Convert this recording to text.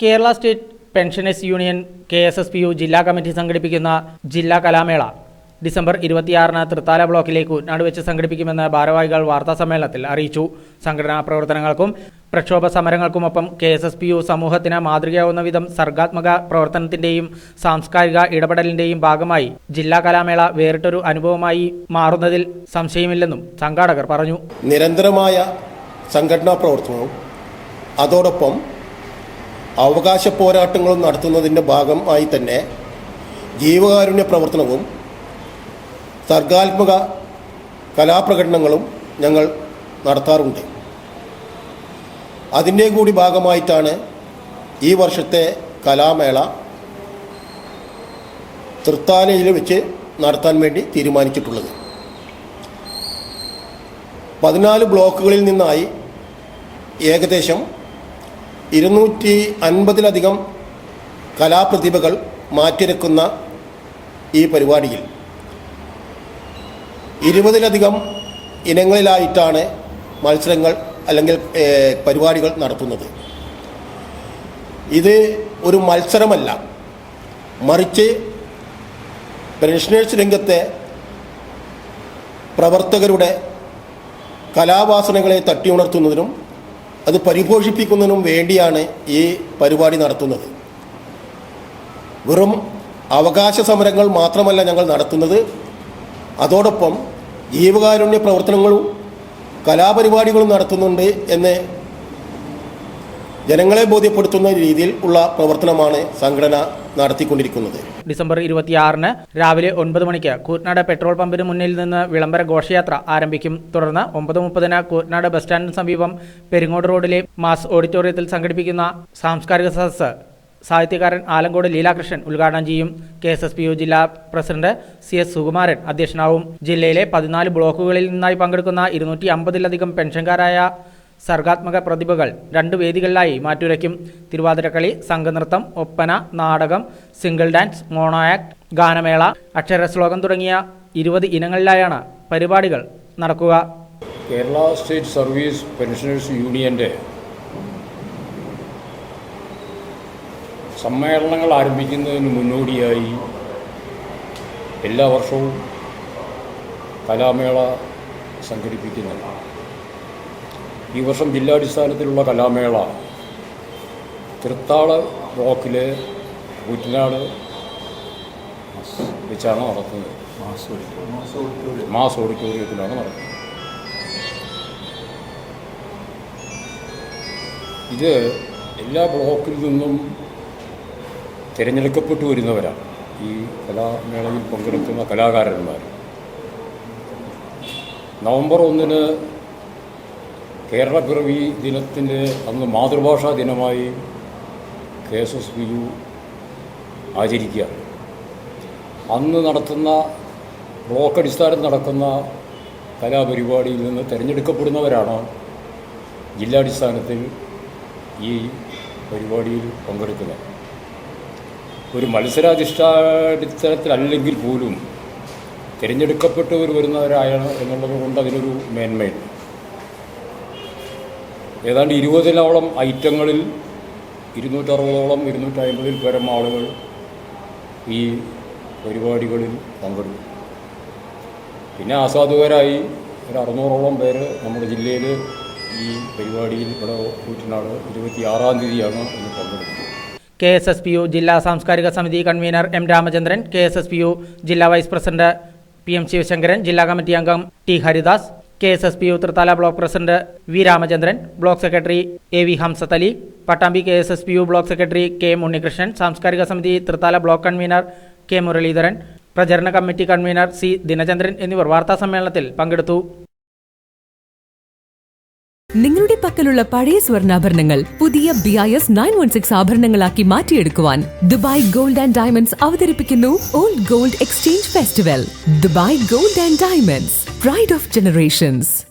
Kerala state pensioners union K S S P U ജില്ലാ committee സംഘടിപ്പിക്കുന്ന ജില്ലാ കലാമേള December ഇരുപത്തിയാറിന് തൃത്താല ബ്ലോക്കിലേക്ക് നടുവെച്ച് വെച്ച് സംഘടിപ്പിക്കുമെന്ന് ഭാരവാഹികൾ വാർത്താസമ്മേളനത്തിൽ അറിയിച്ചു. സംഘടനാ പ്രവർത്തനങ്ങൾക്കും പ്രക്ഷോഭ സമരങ്ങൾക്കുമൊപ്പം K S S P U സമൂഹത്തിന് മാതൃകയാവുന്ന വിധം സർഗാത്മക പ്രവർത്തനത്തിന്റെയും സാംസ്കാരിക ഇടപെടലിന്റെയും ഭാഗമായി ജില്ലാ കലാമേള വേറിട്ടൊരു അനുഭവമായി മാറുന്നതിൽ സംശയമില്ലെന്നും സംഘാടകർ പറഞ്ഞു. നിരന്തരമായ സംഘടനാ പ്രവർത്തനവും അതോടൊപ്പം അവകാശ പോരാട്ടങ്ങളും നടത്തുന്നതിന്റെ ഭാഗമായി തന്നെ ജീവകാരുണ്യ പ്രവർത്തനവും സർഗാത്മക കലാപ്രകടനങ്ങളും ഞങ്ങൾ നടത്താറുണ്ട്. അതിന്റെ കൂടി ഭാഗമായിട്ടാണ് ഈ വർഷത്തെ കലാമേള തൃത്താലയിൽ വെച്ച് നടത്താൻ വേണ്ടി തീരുമാനിച്ചിട്ടുള്ളത്. പതിനാല് ബ്ലോക്കുകളിൽ നിന്നായി ഏകദേശം ഇരുന്നൂറ്റി അൻപതിലധികം കലാപ്രതിഭകൾ മാറ്റിരക്കുന്ന ഈ പരിപാടിയിൽ ഇരുപതിലധികം ഇനങ്ങളിലായിട്ടാണ് മത്സരങ്ങൾ അല്ലെങ്കിൽ പരിപാടികൾ നടത്തുന്നത്. ഇത് ഒരു മത്സരമല്ല. മറിച്ച് പെൻഷനേഴ്സ് രംഗത്തെ പ്രവർത്തകരുടെ കലാവാസനകളെ തട്ടിയുണർത്തുന്നതിനും അത് പരിപോഷിപ്പിക്കുന്നതിനും വേണ്ടിയാണ് ഈ പരിപാടി നടത്തുന്നത്. വെറും അവകാശ സമരങ്ങൾ മാത്രമല്ല ഞങ്ങൾ നടത്തുന്നത്. അതോടൊപ്പം ജീവകാരുണ്യ പ്രവർത്തനങ്ങളും കലാപരിപാടികളും നടത്തുന്നുണ്ട് എന്ന് ജനങ്ങളെ ബോധ്യപ്പെടുത്തുന്ന രീതിയിൽ ഉള്ള പ്രവർത്തനമാണ് സംഘടന നടത്തിക്കൊണ്ടിരിക്കുന്നത്. ഡിസംബർ ഇരുപത്തിയാറിന് രാവിലെ ഒൻപത് മണിക്ക് കൂറ്റ്നാട് പെട്രോൾ പമ്പിന് മുന്നിൽ നിന്ന് വിളംബര ഘോഷയാത്ര ആരംഭിക്കും. തുടർന്ന് ഒമ്പത് മുപ്പതിന് കൂറ്റ്നാട് ബസ് സ്റ്റാൻഡിന് സമീപം പെരിങ്ങോട് റോഡിലെ മാസ് ഓഡിറ്റോറിയത്തിൽ സംഘടിപ്പിക്കുന്ന സാംസ്കാരിക സദസ്സ് സാഹിത്യകാരൻ ആലങ്കോട് ലീലാകൃഷ്ണൻ ഉദ്ഘാടനം ചെയ്യും. K S S P U ജില്ലാ പ്രസിഡന്റ് സി എസ് സുകുമാരൻ അധ്യക്ഷനാവും. ജില്ലയിലെ പതിനാല് ബ്ലോക്കുകളിൽ നിന്നായി പങ്കെടുക്കുന്ന ഇരുന്നൂറ്റി അമ്പതിലധികം പെൻഷൻകാരായ സർഗാത്മക പ്രതിഭകൾ രണ്ട് വേദികളിലായി മാറ്റുരയ്ക്കും. തിരുവാതിരക്കളി സംഘനൃത്തം ഒപ്പന നാടകം സിംഗിൾ ഡാൻസ് മോണോ ആക്ട് ഗാനമേള അക്ഷരശ്ലോകം തുടങ്ങിയ ഇരുപത് ഇനങ്ങളിലായാണ് പരിപാടികൾ നടക്കുക. കേരള സ്റ്റേറ്റ് സർവീസ് പെൻഷനേഴ്സ് യൂണിയന്റെ സമ്മേളനങ്ങൾ ആരംഭിക്കുന്നതിന് മുന്നോടിയായി എല്ലാ വർഷവും കലാമേള സംഘടിപ്പിക്കുന്നുണ്ട്. ഈ വർഷം ജില്ലാടിസ്ഥാനത്തിലുള്ള കലാമേള. തൃത്താള ബ്ലോക്കിലെ കുറ്റനാട് വെച്ചാണ് നടത്തുന്നത്. മാസ് ഓഡിറ്റോറിയത്തിലാണ് നടക്കുന്നത് ഇത് എല്ലാ ബ്ലോക്കിൽ നിന്നും തിരഞ്ഞെടുക്കപ്പെട്ടു വരുന്നവരാണ്. ഈ കലാമേളയിൽ പങ്കെടുക്കുന്ന കലാകാരന്മാർ നവംബർ ഒന്നിന് കേരളപ്പിറവി ദിനത്തിന്റെ അന്ന് മാതൃഭാഷാ ദിനമായി K S S B U ആചരിക്കുക. അന്ന് നടത്തുന്ന ബ്ലോക്ക് അടിസ്ഥാനത്തിൽ നടക്കുന്ന കലാപരിപാടിയിൽ നിന്ന് തിരഞ്ഞെടുക്കപ്പെടുന്നവരാണ് ജില്ലാടിസ്ഥാനത്തിൽ ഈ പരിപാടിയിൽ പങ്കെടുക്കുന്നത്. ഒരു മത്സരാധിഷ്ഠാടിസ്ഥാനത്തിലല്ലെങ്കിൽ പോലും തിരഞ്ഞെടുക്കപ്പെട്ടവർ വരുന്നവരായ എന്നുള്ളത് കൊണ്ട് അതിനൊരു മേന്മയുണ്ട്. ഏതാണ്ട് ഇരുപതിനോളം ഐറ്റങ്ങളിൽ ഇരുന്നൂറ്ററുപതോളം ഇരുന്നൂറ്റമ്പതിൽ പരം ആളുകൾ ഈ പരിപാടികളിൽ പങ്കെടുക്കും പിന്നെ ആസ്വാദകരായി ഒരു അറുന്നൂറോളം പേര് നമ്മുടെ ജില്ലയിൽ ഈ പരിപാടിയിൽ ഇവിടെ കൂറ്റനാട് ഇരുപത്തിയാറാം തീയതിയാണ് ഇന്ന് പങ്കെടുക്കുന്നത്. K S S P U ജില്ലാ സാംസ്കാരിക സമിതി convener M Ramachandran K S S P U ജില്ലാ vice president P M Sivasankaran ജില്ലാ കമ്മിറ്റി അംഗം T Haridas K S S P ഉത്രത്താല block president V Ramachandran block secretary A V Hamsath Ali Pattambi K S S P U block secretary K M Unnikrishnan സാംസ്കാരിക സമിതി Thrithala block convener K Muralidharan പ്രചരണ committee convener C Dinachandran എന്നിവർ വാർത്താ സമ്മേളനത്തിൽ പങ്കെടുത്തു. നിങ്ങളുടെ പക്കലുള്ള പഴയ സ്വർണാഭരണങ്ങൾ പുതിയ B I S nine one six ആഭരണങ്ങളാക്കി മാറ്റിയെടുക്കുവാൻ ദുബായ് ഗോൾഡ് ആൻഡ് ഡയമണ്ട്സ് അവതരിപ്പിക്കുന്നു old gold exchange festival. Dubai gold and diamonds. Pride of generations